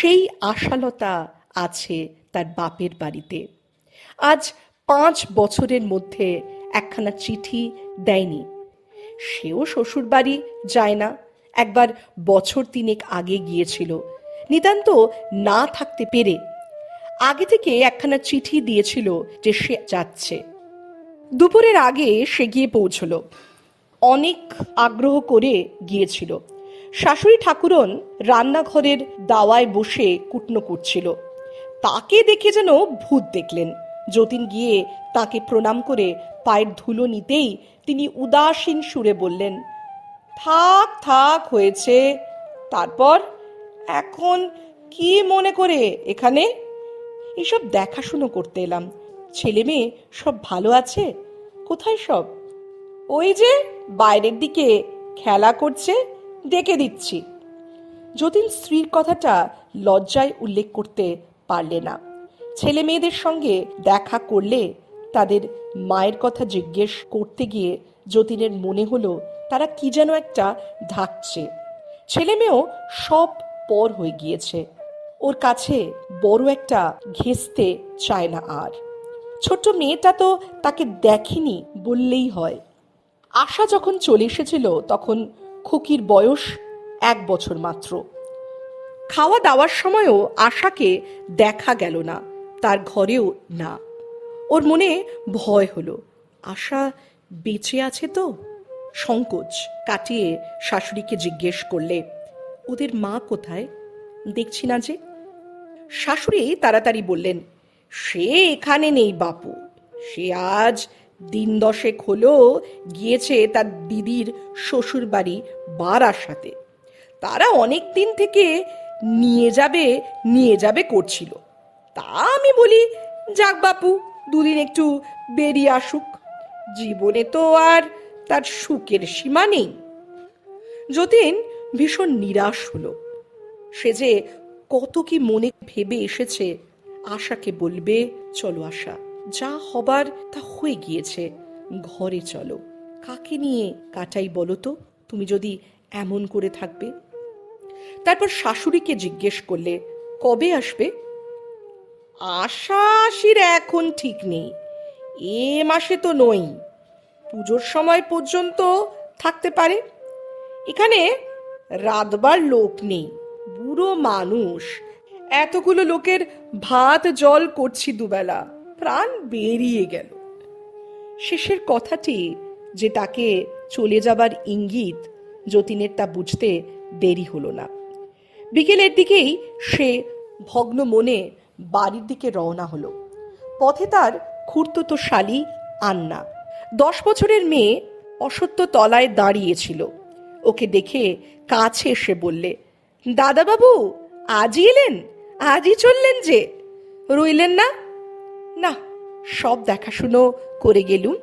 সেই আশালতা আছে তার বাপের বাড়িতে। আজ পাঁচ বছরের মধ্যে একখানা চিঠি দেয়নি। সেও শ্বশুর বাড়ি যায় না। একবার বছর তিনেক আগে গিয়েছিল। নিতান্ত না থাকতে পেরে আগে থেকে একখানা চিঠি দিয়েছিল যে সে যাচ্ছে। দুপুরের আগে সে গিয়ে পৌঁছল। অনেক আগ্রহ করে গিয়েছিল। শাশুড়ি ঠাকুরন রান্নাঘরের দাওয়ায় বসে কুটনো করছিল। তাকে দেখে যেন ভূত দেখলেন। যতীন গিয়ে তাকে প্রণাম করে পায়ের ধুলো নিতেই তিনি উদাসীন সুরে বললেন, থাক থাক, হয়েছে। তারপর এখন কি মনে করে এখানে? এসব দেখাশুনো করতে এলাম। ছেলে মেয়ে সব ভালো আছে? কোথায় সব? ওই যে বাইরের দিকে খেলা করছে। ডেকে দিচ্ছি। যতীন স্ত্রীর কথাটা লজ্জায় উল্লেখ করতে পারলে না। ছেলে মেয়েদের সঙ্গে দেখা করলে তাদের মায়ের কথা জিজ্ঞেস করতে গিয়ে যতীনের মনে হলো তারা কি যেন একটা ঢাকছে। ছেলে মেয়েও সব পর হয়ে গিয়েছে। ওর কাছে বড় একটা ঘেঁচতে চায় না আর। ছোট্ট মেয়েটা তো তাকে দেখেনি বললেই হয়। আশা যখন চলে এসেছিল তখন খুকির বয়স এক বছর মাত্র। খাওয়া দাওয়ার সময়ও আশাকে দেখা গেল না, তার ঘরেও না। ওর মনে ভয় হলো, আশা বেঁচে আছে তো? সংকোচ কাটিয়ে শাশুড়িকে জিজ্ঞেস করলে, ওদের মা কোথায়? দেখছি না যে। শাশুড়ি তাড়াতাড়ি বললেন, সে এখানে নেই বাপু, সে আজ দিন দশেক হলো গিয়েছে তার দিদির শ্বশুর বাড়ি বারাসাতে তারা অনেক দিন থেকে নিয়ে যাবে নিয়ে যাবে করছিল। তা আমি বলি, যাক বাপু, দুদিন একটু বেরিয়ে আসুক। জীবনে তো আর তার সুখের সীমা নেই। যতীন ভীষণ নিরাশ হলো। সে যে কত কি মনে ভেবে এসেছে, আশাকে বলবে, চলো আশা। যা হবার তা হয়ে গিয়েছে। ঘরে চলো। কাকে নিয়ে কাটাই বলো তো? তুমি যদি এমন করে থাকবে। তারপর শাশুড়িকে জিজ্ঞেস করলে, কবে আসবে? আশা আশির এখন ঠিক নেই। এ মাসে তো নই। পুজোর সময় পর্যন্ত থাকতে পারে। এখানে রাতবার লোক নেই। বুড়ো মানুষ। এতগুলো লোকের ভাত জল করছি দুবেলা। প্রাণ বেরিয়ে গেল। শেষের কথাটি যে তাকে চলে যাবার ইঙ্গিত যতীনের তা বুঝতে দেরি হলো না। বিকেলের দিকেই সে ভগ্ন মনে বাড়ির দিকে রওনা হলো। পথে তার খুঁড়তো শালি আন্না। দশ বছরের মেয়ে অসত্য তলায় দাঁড়িয়েছিল। ওকে দেখে কাছে এসে বললে, দাদাবাবু, আজই এলেন? আজই চললেন যে। রইলেন না? না, সব দেখাশুনো করে গেলুম।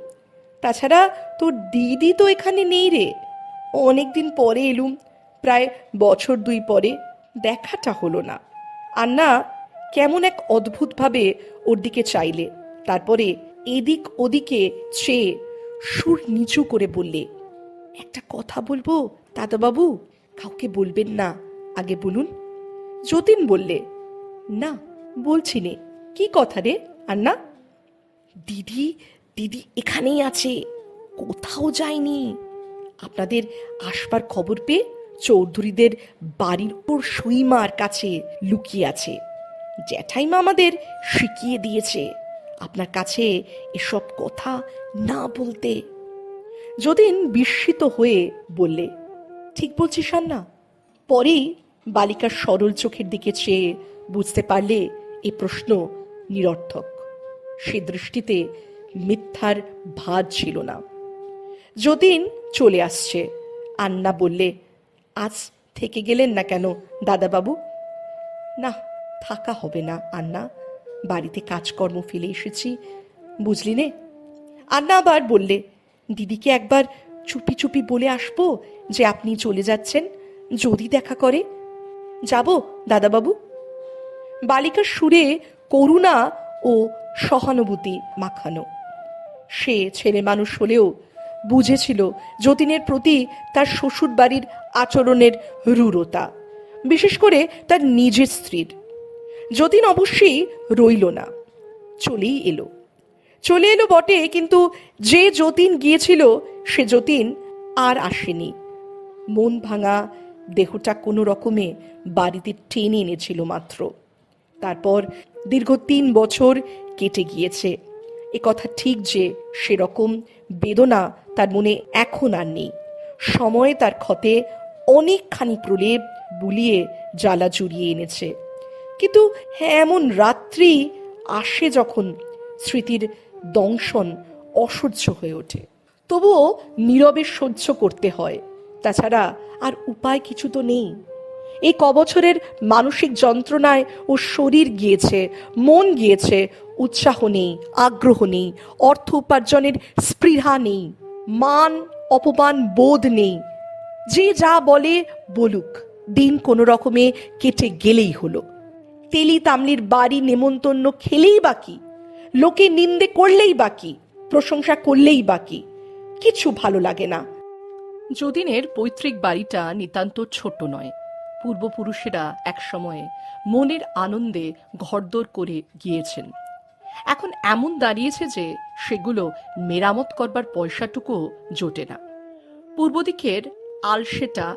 তাছাড়া তোর দিদি তো এখানে নেই রে। অনেকদিন পরে এলুম, প্রায় বছর দুই পরে। দেখাটা হলো না। আর না কেমন এক অদ্ভুতভাবে ওর দিকে চাইলে। তারপরে এদিক ওদিকে চেয়ে সুর নিচু করে বললে, একটা কথা বলব, দাদাবাবু? কাউকে বলবেন না। আগে বলুন। যতীন বললে, না, বলছি নে। কি কথা রে? আন্না, দিদি দিদি এখানেই আছে, কোথাও যায়নি। আপনাদের আসবার খবর পেয়ে চৌধুরীদের বাড়ির ওর সুইমার কাছে লুকিয়ে আছে। জ্যাঠাইমা আমাদের শিখিয়ে দিয়েছে, আপনার কাছে এসব কথা না বলতে। যদিন বিস্মিত হয়ে বললে, ঠিক বলছিস না পরেই বালিকার সরল চোখের দিকে চেয়ে বুঝতে পারলে এ প্রশ্ন নিরর্থক। সে দৃষ্টিতে মিথ্যার ভাজ ছিল না। যতীন চলে আসছে। আন্না বললে, আজ থেকে গেলেন না কেন দাদাবাবু? না, থাকা হবে না আন্না। বাড়িতে কাজকর্ম ফেলে এসেছি, বুঝলি নে? আন্না আবার বললে, দিদিকে একবার চুপি চুপি বলে আসব যে আপনি চলে যাচ্ছেন, যদি দেখা করে। যাব দাদাবাবু? বালিকার সুরে করুণা ও সহানুভূতি মাখানো। সে ছেলে মানুষ হলেও বুঝেছিল যতীনের প্রতি তার শ্বশুর বাড়ির আচরণের রূঢ়তা, বিশেষ করে তার নিজের স্ত্রীর। যতীন অবশ্যই রইল না, চলেই এলো। চলে এলো বটে, কিন্তু যে যতীন গিয়েছিল, সে যতীন আর আসেনি। মন ভাঙা দেহটা কোনো রকমে বাড়িতে টেনে এনেছিল মাত্র। তারপর দীর্ঘ তিন বছর কেটে গিয়েছে। এ কথা ঠিক যে সেরকম বেদনা তার মনে এখন আর নেই। সময়ে তার ক্ষতে অনেকখানি প্রলেপ বুলিয়ে জ্বালা জুড়িয়ে এনেছে। কিন্তু হ্যাঁ এমন রাত্রি আসে যখন স্মৃতির দংশন অসহ্য হয়ে ওঠে। তবুও নীরবে সহ্য করতে হয়। তাছাড়া আর উপায় কিছু তো নেই। এই কবছরের মানসিক যন্ত্রণায় ও শরীর গিয়েছে, মন গিয়েছে, উৎসাহ নেই, আগ্রহ নেই, অর্থ উপার্জনের স্পৃহা নেই, মান, অপমান, বোধ নেই। যে যা বলে বলুক, দিন কোনো রকমে কেটে গেলেই হলো। তেলি তামলির বাড়ি নেমন্তন্ন খেলেই বাকি, লোকে নিন্দে করলেই বাকি, প্রশংসা করলেই বাকি, কিছু ভালো লাগে না। যদিনের পৈতৃক বাড়িটা নিতান্ত ছোট নয় পূর্বপুরুষেরা একসময়ে মনের আনন্দে ঘরদোর করে গিয়েছেন। এখন এমন দাঁড়িয়েছে যে সেগুলো মেরামত করবার পয়সাটুকুও জোটে না। পূর্বদিকের আলসেটা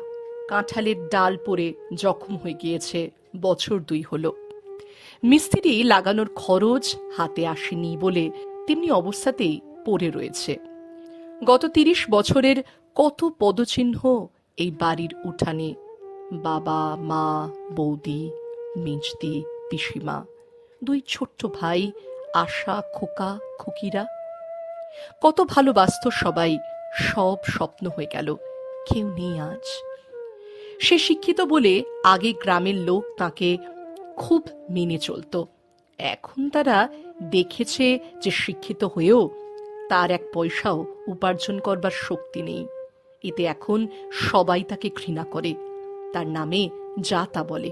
কাঁঠালের ডাল পরে জখম হয়ে গিয়েছে, বছর দুই হলো। মিস্ত্রি লাগানোর খরচ হাতে আসেনি বলে তেমনি অবস্থাতেই পড়ে রয়েছে। গত তিরিশ বছরের কত পদচিহ্ন এই বাড়ির উঠানে বাবা, মা, বৌদি মিঞ্চদি পিসিমা, দুই ছোট্ট ভাই, আশা, খোকা, খুকিরা। কত ভালোবাসত সবাই, সব স্বপ্ন হয়ে গেল, কেউ নেই আজ। সে শিক্ষিত বলে আগে গ্রামের লোক তাকে খুব মেনে চলত। এখন তারা দেখেছে যে শিক্ষিত হয়েও তার এক পয়সাও উপার্জন করবার শক্তি নেই। এতে এখন সবাই তাকে ঘৃণা করে। তার নামে যা তা বলে।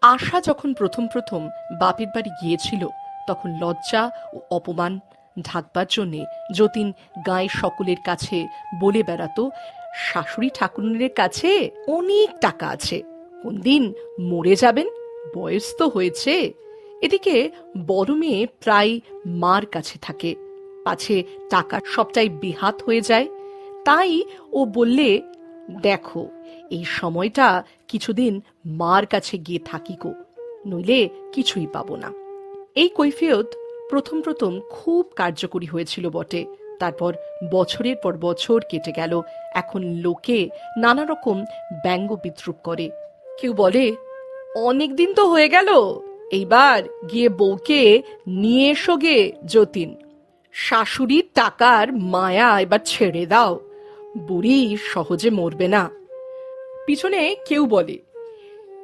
আশা যখন প্রথম প্রথম বাপের বাড়ি গিয়েছিল, তখন লজ্জা ও অপমান ঢাকবার জন্যে যতীন গায়ে সকলের কাছে বলে বেড়াতো, শাশুড়ি ঠাকুরের কাছে অনেক টাকা আছে। কোন দিন মরে যাবেন, বয়স তো হয়েছে। এদিকে বড় মেয়ে প্রায় মার কাছে থাকে। পাছে টাকা সবটাই বেহাত হয়ে যায়। তাই ও বললে, দেখো এই সময়টা কিছুদিন মার কাছে গিয়ে থাকি গো, নইলে কিছুই পাবো না। এই কৈফিয়ত প্রথম প্রথম খুব কার্যকরী হয়েছিল বটে, তারপর বছরের পর বছর কেটে গেল, এখন লোকে নানা রকম ব্যঙ্গ বিদ্রুপ করে। কেউ বলে, অনেক দিন তো হয়ে গেল, এইবার গিয়ে বউকে নিয়ে এসো গে, যতীন। শাশুড়ির টাকার মায়া এবার ছেড়ে দাও। বুড়ি সহজে মরবে না। পিছনে কেউ বলে।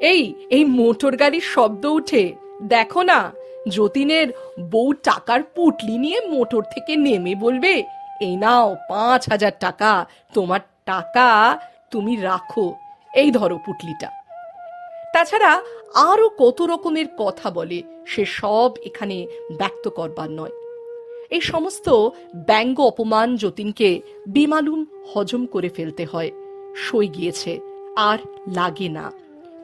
এই এই মোটর গাড়ির শব্দ উঠে দেখো না, যতীনের বউ টাকার পুটলি নিয়ে মোটর থেকে নেমে বলবে, এই নাও পাঁচ হাজার টাকা, তোমার টাকা তুমি রাখো। এই ধরো পুটলিটা। তাছাড়া আরও কত রকমের কথা বলে, সে সব এখানে ব্যক্ত করবার নয়। এই সমস্ত ব্যঙ্গ অপমান যতীনকে বেমালুম হজম করে ফেলতে হয়। সই গিয়েছে। আর লাগে না।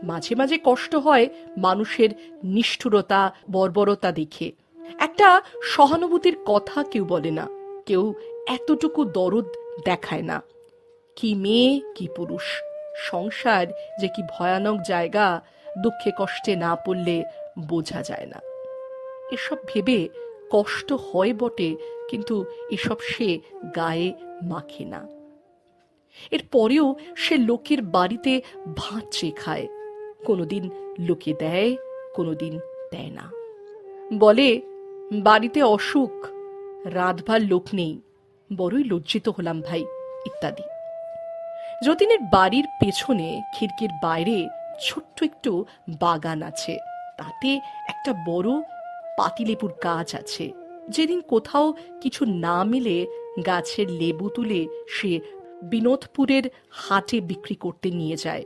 মাঝে মাঝে কষ্ট হয় মানুষের নিষ্ঠুরতা, বর্বরতা দেখে। একটা সহানুভূতির কথা কেউ বলে না। কেউ এতটুকু দরদ দেখায় না। কি মেয়ে, কি পুরুষ। সংসার যে কি ভয়ানক জায়গা, দুঃখে কষ্টে না পড়লে বোঝা যায় না। এসব ভেবে কষ্ট হয় বটে, কিন্তু এসব সে গায়ে মাখে না। এর পরেও সে লোকের বাড়িতে ভাত চেয়ে খায়, কোনোদিন লোকে দেয়, কোনোদিন দেয় না। বলে, বাড়িতে অসুখ রাঁধবার লোক নেই, বড়ই লজ্জিত হলাম ভাই, ইত্যাদি। যতীনের বাড়ির পেছনে খিড়কির বাইরে ছোট্ট একটু বাগান আছে। তাতে একটা বড় পাতিলেবুর গাছ আছে। যেদিন কোথাও কিছু না মিলে গাছের লেবু তুলে সে বিনোদপুরের হাটে বিক্রি করতে নিয়ে যায়।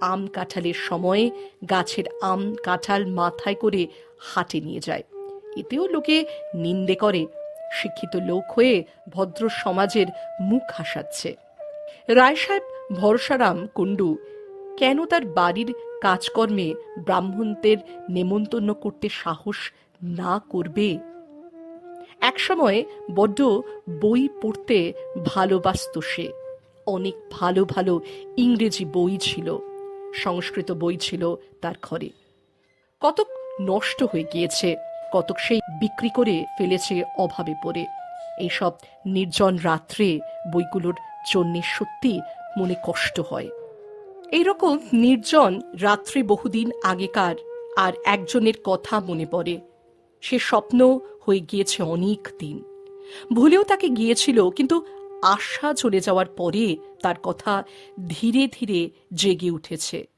আম কাঁঠালের সময়ে গাছের আম কাঁঠাল মাথায় করে হাটে নিয়ে যায়। এতেও লোকে নিন্দে করে। শিক্ষিত লোক হয়ে ভদ্র সমাজের মুখ হাসাচ্ছে। রায় সাহেব ভরসারাম কুণ্ডু, কেন তার বাড়ির কাজকর্মে ব্রাহ্মণদের নেমন্তন্ন করতে সাহস না করবে? একসময় বড্ড বই পড়তে ভালোবাসত সে। অনেক ভালো ভালো ইংরেজি বই ছিল, সংস্কৃত বই ছিল তার ঘরে। কতক নষ্ট হয়ে গিয়েছে, কতক সেই বিক্রি করে ফেলেছে অভাবে পড়ে। এইসব নির্জন রাত্রে বইগুলোর জন্যে সত্যি মনে কষ্ট হয়। এইরকম নির্জন রাত্রি বহুদিন আগেকার আর একজনের কথা মনে পড়ে। সে স্বপ্ন হয়ে গিয়েছে অনেক দিন। ভুলেও তাকে গিয়েছিল, কিন্তু আশা চলে যাওয়ার পরে তার কথা ধীরে ধীরে জেগে উঠেছে।